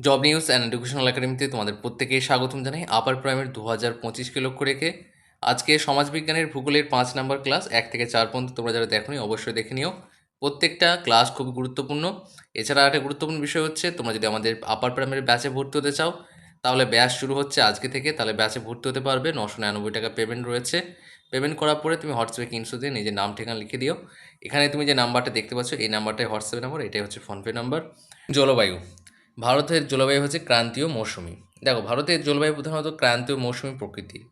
Job news and educational একাডেমিতে তোমাদের প্রত্যেকেই স্বাগতম জানাই। আপার প্রাইমের দু হাজার পঁচিশকে লক্ষ্য রেখে। আজকে সমাজবিজ্ঞানের ভূগোলের পাঁচ নাম্বার ক্লাস এক থেকে চার পর্যন্ত তোমরা যারা দেখোনি অবশ্যই দেখে নিও। প্রত্যেকটা ক্লাস খুবই গুরুত্বপূর্ণ। এছাড়া একটা গুরুত্বপূর্ণ বিষয় হচ্ছে, তোমরা যদি আমাদের আপার প্রাইমারি ব্যাচে ভর্তি হতে চাও, তাহলে ব্যাচ শুরু হচ্ছে আজকে থেকে। তাহলে ব্যাচে ভর্তি হতে পারবে। নশো নিরানব্বই টাকা পেমেন্ট রয়েছে। পেমেন্ট করার পরে তুমি হোয়াটসঅ্যাপে কিনশো দিয়ে নিজের নাম, ঠিকানা লিখে দিও। এখানে তুমি যে নাম্বারটা দেখতে পাচ্ছ, এই নাম্বারটাই হোয়াটসঅ্যাপ নাম্বার এটাই হচ্ছে ফোনপে নাম্বার জলবায়ু। ভারতের জলবায়ু হচ্ছে ক্রান্তীয় মৌসুমি। দেখো, ভারতের জলবায়ু প্রধানত ক্রান্তীয় মৌসুমি প্রকৃতির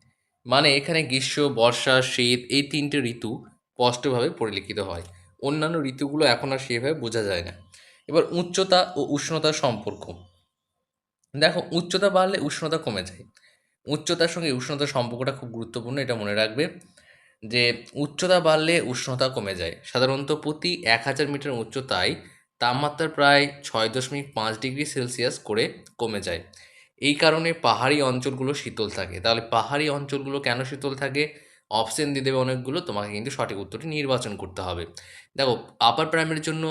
মানে এখানে গ্রীষ্ম, বর্ষা, শীত এই তিনটে ঋতু স্পষ্টভাবে পরিলক্ষিত হয়। অন্যান্য ঋতুগুলো এখন আর সেভাবে বোঝা যায় না। এবার উচ্চতা ও উষ্ণতার সম্পর্ক। দেখো, উচ্চতা বাড়লে উষ্ণতা কমে যায়। উচ্চতার সঙ্গে উষ্ণতার সম্পর্কটা খুব গুরুত্বপূর্ণ, এটা মনে রাখবে। যে উচ্চতা বাড়লে উষ্ণতা কমে যায়। সাধারণত প্রতি এক হাজার মিটার উচ্চতায় তাপমাত্রা প্রায় ছয় দশমিক পাঁচ ডিগ্রি সেলসিয়াস করে কমে যায়। এই কারণে পাহাড়ি অঞ্চলগুলো শীতল থাকে। তাহলে পাহাড়ি অঞ্চলগুলো কেন শীতল থাকে? অপশন দিয়ে দেবে অনেকগুলো। তোমাকে কিন্তু সঠিক উত্তরটি নির্বাচন করতে হবে। দেখো আপার প্রাইমারির জন্য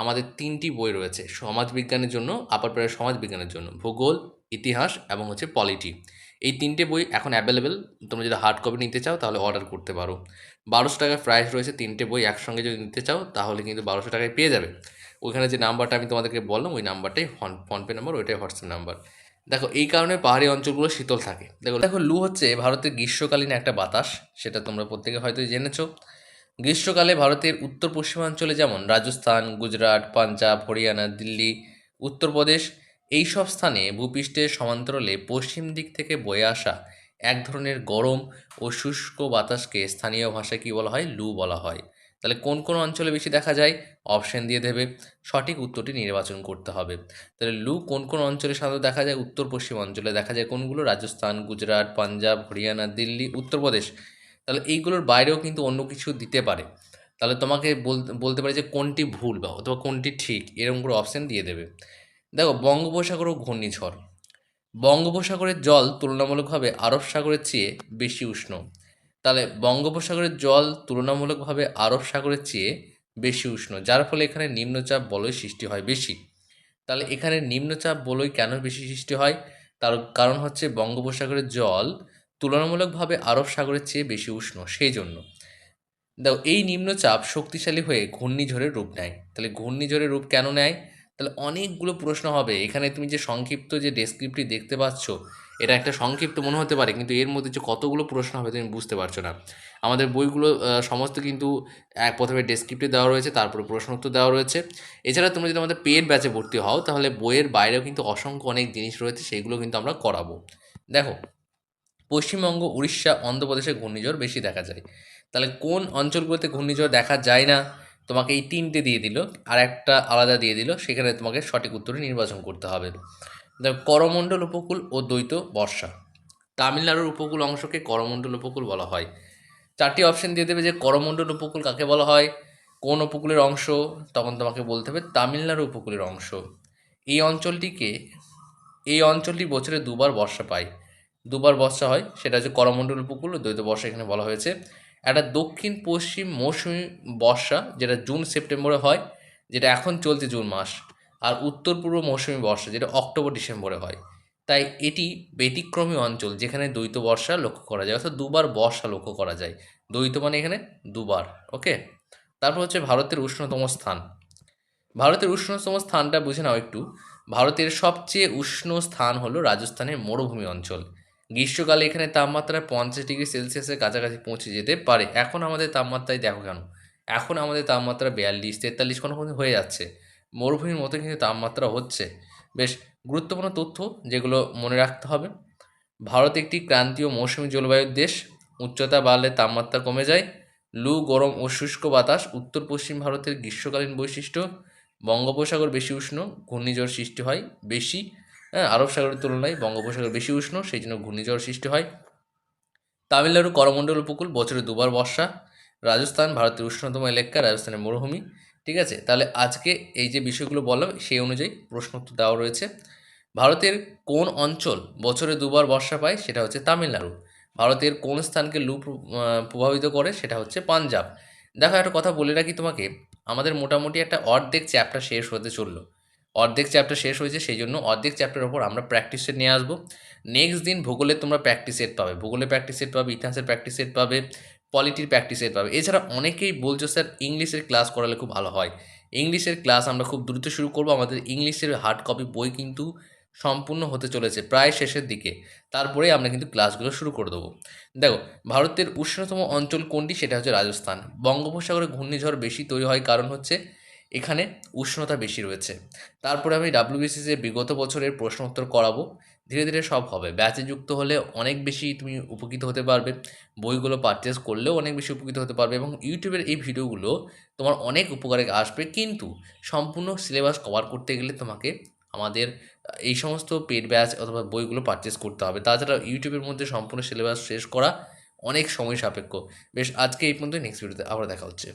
আমাদের তিনটি বই রয়েছে। সমাজবিজ্ঞানের জন্য আপার প্রাইমারি সমাজবিজ্ঞানের জন্য। ভূগোল, ইতিহাস এবং হচ্ছে পলিটি এই তিনটে বই এখন অ্যাভেলেবেল তোমরা যদি হার্ড কপি নিতে চাও, তাহলে অর্ডার করতে পারো। বারোশো টাকার প্রাইস রয়েছে তিনটে বই। একসঙ্গে যদি নিতে চাও, তাহলে কিন্তু বারোশো টাকায় পেয়ে যাবে। ওইখানে যে নাম্বারটা আমি তোমাদেরকে বললাম, ওই নাম্বারটাই ফোন ফোনপে নাম্বার, ওইটাই হোয়াটসঅ্যাপ নাম্বার। দেখো, এই কারণে পাহাড়ি অঞ্চলগুলো শীতল থাকে। দেখো দেখো, লু হচ্ছে ভারতের গ্রীষ্মকালীন একটা বাতাস, সেটা তোমরা প্রত্যেকে হয়তো জেনেছো। গ্রীষ্মকালে ভারতের উত্তর পশ্চিমাঞ্চলে যেমন রাজস্থান, গুজরাট, পাঞ্জাব, হরিয়ানা, দিল্লি উত্তরপ্রদেশ এই সব স্থানে ভূপৃষ্ঠের সমান্তরালে পশ্চিম দিক থেকে বয়ে আসা এক ধরনের গরম ও শুষ্ক বাতাসকে স্থানীয় ভাষায় কী বলা হয়? লু বলা হয়। তাহলে কোন কোন অঞ্চলে বেশি দেখা যায়? অপশন দিয়ে দেবে। সঠিক উত্তরটি নির্বাচন করতে হবে। তাহলে লু কোন কোন অঞ্চলে সাধারণত দেখা যায়? উত্তর পশ্চিম অঞ্চলে দেখা যায় কোনগুলো? রাজস্থান, গুজরাট, পাঞ্জাব, হরিয়ানা, দিল্লি উত্তরপ্রদেশ তাহলে এইগুলোর বাইরেও কিন্তু অন্য কিছু দিতে পারে। তাহলে তোমাকে বলতে পারে যে কোনটি ভুল বা, অথবা কোনটি ঠিক, এরকম করে অপশান দিয়ে দেবে। দেখো, বঙ্গোপসাগর ও ঘূর্ণিঝড়। বঙ্গোপসাগরের জল তুলনামূলকভাবে আরব সাগরের চেয়ে বেশি উষ্ণ। তাহলে বঙ্গোপসাগরের জল তুলনামূলকভাবে আরব সাগরের চেয়ে বেশি উষ্ণ, যার ফলে এখানে নিম্নচাপ বলয় সৃষ্টি হয় বেশি। তাহলে এখানে নিম্নচাপ বলয় কেন বেশি সৃষ্টি হয়? তার কারণ হচ্ছে বঙ্গোপসাগরের জল তুলনামূলকভাবে আরব সাগরের চেয়ে বেশি উষ্ণ সেই জন্য দেখো এই নিম্নচাপ শক্তিশালী হয়ে ঘূর্ণিঝড়ের রূপ নেয়। তাহলে ঘূর্ণিঝড়ের রূপ কেন নেয়? তাহলে অনেকগুলো প্রশ্ন হবে। এখানে তুমি যে সংক্ষিপ্ত যে ডেসক্রিপ্টটি দেখতে পাচ্ছ এটা একটা সংক্ষিপ্ত মনে হতে পারে, কিন্তু এর মধ্যে যে কতগুলো প্রশ্ন হবে তুমি বুঝতে পারছ না। আমাদের বইগুলো সমস্ত কিন্তু এক প্রথমে ডেসক্রিপ্টে দেওয়া রয়েছে, তারপরে প্রশ্ন উত্তর দেওয়া রয়েছে। এছাড়া তুমি যদি আমাদের পেড ব্যাচে ভর্তি হও, তাহলে বইয়ের বাইরেও কিন্তু অসংখ্য অনেক জিনিস রয়েছে সেইগুলো কিন্তু আমরা করাবো। দেখো, পশ্চিমবঙ্গ, উড়িষ্যা, অন্ধ্রপ্রদেশে ঘূর্ণিঝড় বেশি দেখা যায়। তাহলে কোন অঞ্চলগুলোতে ঘূর্ণিঝড় দেখা যায় না? তোমাকে এই তিনটে দিয়ে দিল আর একটা আলাদা দিয়ে দিল, সেখানে তোমাকে সঠিক উত্তরে নির্বাচন করতে হবে। করমণ্ডল উপকূল ও দ্বৈত বর্ষা। তামিলনাড়ুর উপকূল অংশকে করমণ্ডল উপকূল বলা হয়। চারটি অপশন দিয়ে দেবে যে করমণ্ডল উপকূল কাকে বলা হয়, কোন উপকূলের অংশ, তখন তোমাকে বলতে হবে তামিলনাড়ু উপকূলের অংশ। এই অঞ্চলটিকে, এই অঞ্চলটি বছরে দুবার বর্ষা পায়। দুবার বর্ষা হয়, সেটা হচ্ছে করমণ্ডল উপকূল ও দ্বৈত বর্ষা এখানে বলা হয়েছে। একটা দক্ষিণ পশ্চিম মৌসুমি বর্ষা, যেটা জুন সেপ্টেম্বরে হয়, যেটা এখন চলছে জুন মাস। আর উত্তর পূর্ব মৌসুমি বর্ষা, যেটা অক্টোবর, ডিসেম্বরে হয়। তাই এটি ব্যতিক্রমী অঞ্চল, যেখানে দ্বৈত বর্ষা লক্ষ্য করা যায়, অর্থাৎ দুবার বর্ষা লক্ষ্য করা যায়। দ্বৈত মানে এখানে দুবার, ওকে? তারপর হচ্ছে ভারতের উষ্ণতম স্থান। ভারতের উষ্ণতম স্থানটা বুঝে নাও একটু। ভারতের সবচেয়ে উষ্ণ স্থান হলো রাজস্থানের মরুভূমি অঞ্চল। গ্রীষ্মকালে এখানে তাপমাত্রা পঞ্চাশ ডিগ্রি সেলসিয়াসের কাছাকাছি পৌঁছে যেতে পারে। এখন আমাদের তাপমাত্রায় দেখো কেন? এখন আমাদের তাপমাত্রা বিয়াল্লিশ, তেতাল্লিশ কোনো হয়ে যাচ্ছে। মরুভূমির মতো কিন্তু তাপমাত্রা হচ্ছে। বেশ গুরুত্বপূর্ণ তথ্য যেগুলো মনে রাখতে হবে। ভারত একটি ক্রান্তীয় মৌসুমী জলবায়ুর দেশ। উচ্চতা বাড়লে তাপমাত্রা কমে যায়। লু, গরম ও শুষ্ক বাতাস উত্তর পশ্চিম ভারতের গ্রীষ্মকালীন বৈশিষ্ট্য। বঙ্গোপসাগর বেশি উষ্ণ, ঘূর্ণিঝড় সৃষ্টি হয় বেশি। হ্যাঁ আরব সাগরের তুলনায় বঙ্গোপসাগর বেশি উষ্ণ, সেই জন্য ঘূর্ণিঝড় সৃষ্টি হয়। তামিলনাড়ু করমণ্ডল উপকূল বছরে দুবার বর্ষা। রাজস্থান ভারতের উষ্ণতম এলাকা, রাজস্থানের মরুভূমি। ঠিক আছে? তাহলে আজকে এই যে বিষয়গুলো বললাম, সেই অনুযায়ী প্রশ্ন উত্তর দেওয়া রয়েছে। ভারতের কোন অঞ্চল বছরে দুবার বর্ষা পায়? সেটা হচ্ছে তামিলনাড়ু। ভারতের কোন স্থানকে লু প্রভাবিত করে? সেটা হচ্ছে পাঞ্জাব। দেখো, একটা কথা বলে রাখি তোমাকে। আমাদের মোটামুটি একটা অর্ধেক চ্যাপ্টার শেষ হতে চলল। অর্ধেক চ্যাপ্টার শেষ হয়েছে, সেই জন্য অর্ধেক চ্যাপ্টারের ওপর আমরা প্র্যাকটিস সেট নিয়ে আসব। নেক্সট দিন ভূগোলের তোমরা প্র্যাকটিস সেট পাবে। ভূগোলের প্র্যাকটিস সেট পাবে, ইতিহাসের প্র্যাকটিস সেট পাবে পলিটির প্র্যাকটিস সেট পাবে। এছাড়া অনেকেই বলছো, স্যার ইংলিশের ক্লাস করালে খুব ভালো হয়। ইংলিশের ক্লাস আমরা খুব দ্রুত শুরু করব। আমাদের ইংলিশের হার্ড কপি বই কিন্তু সম্পূর্ণ হতে চলেছে প্রায় শেষের দিকে। তারপরে আমরা কিন্তু ক্লাসগুলো শুরু করে দেবো। দেখো, ভারতের উষ্ণতম অঞ্চল কোনটি? সেটা হচ্ছে রাজস্থান। বঙ্গোপসাগরে ঘূর্ণিঝড় বেশি তৈরি হয় কারণ হচ্ছে এখানে উষ্ণতা বেশি রয়েছে। তারপরে আমি ডাব্লিউবিসিসি বিগত বছরের প্রশ্ন উত্তর করাবো। ধীরে ধীরে সব হবে। ব্যাচে যুক্ত হলে অনেক বেশি তুমি উপকৃত হতে পারবে। বইগুলো পারচেস করলেও অনেক বেশি উপকৃত হতে পারবে এবং ইউটিউবের এই ভিডিওগুলো তোমার অনেক উপকারে আসবে। কিন্তু সম্পূর্ণ সিলেবাস কভার করতে গেলে তোমাকে আমাদের এই সমস্ত পেড ব্যাচ অথবা বইগুলো পারচেস করতে হবে। তাছাড়া ইউটিউবের মধ্যে সম্পূর্ণ সিলেবাস শেষ করা অনেক সময় সাপেক্ষ। বেশ, আজকে এই পর্যন্ত নেক্সট ভিডিওতে আবার দেখা হচ্ছে।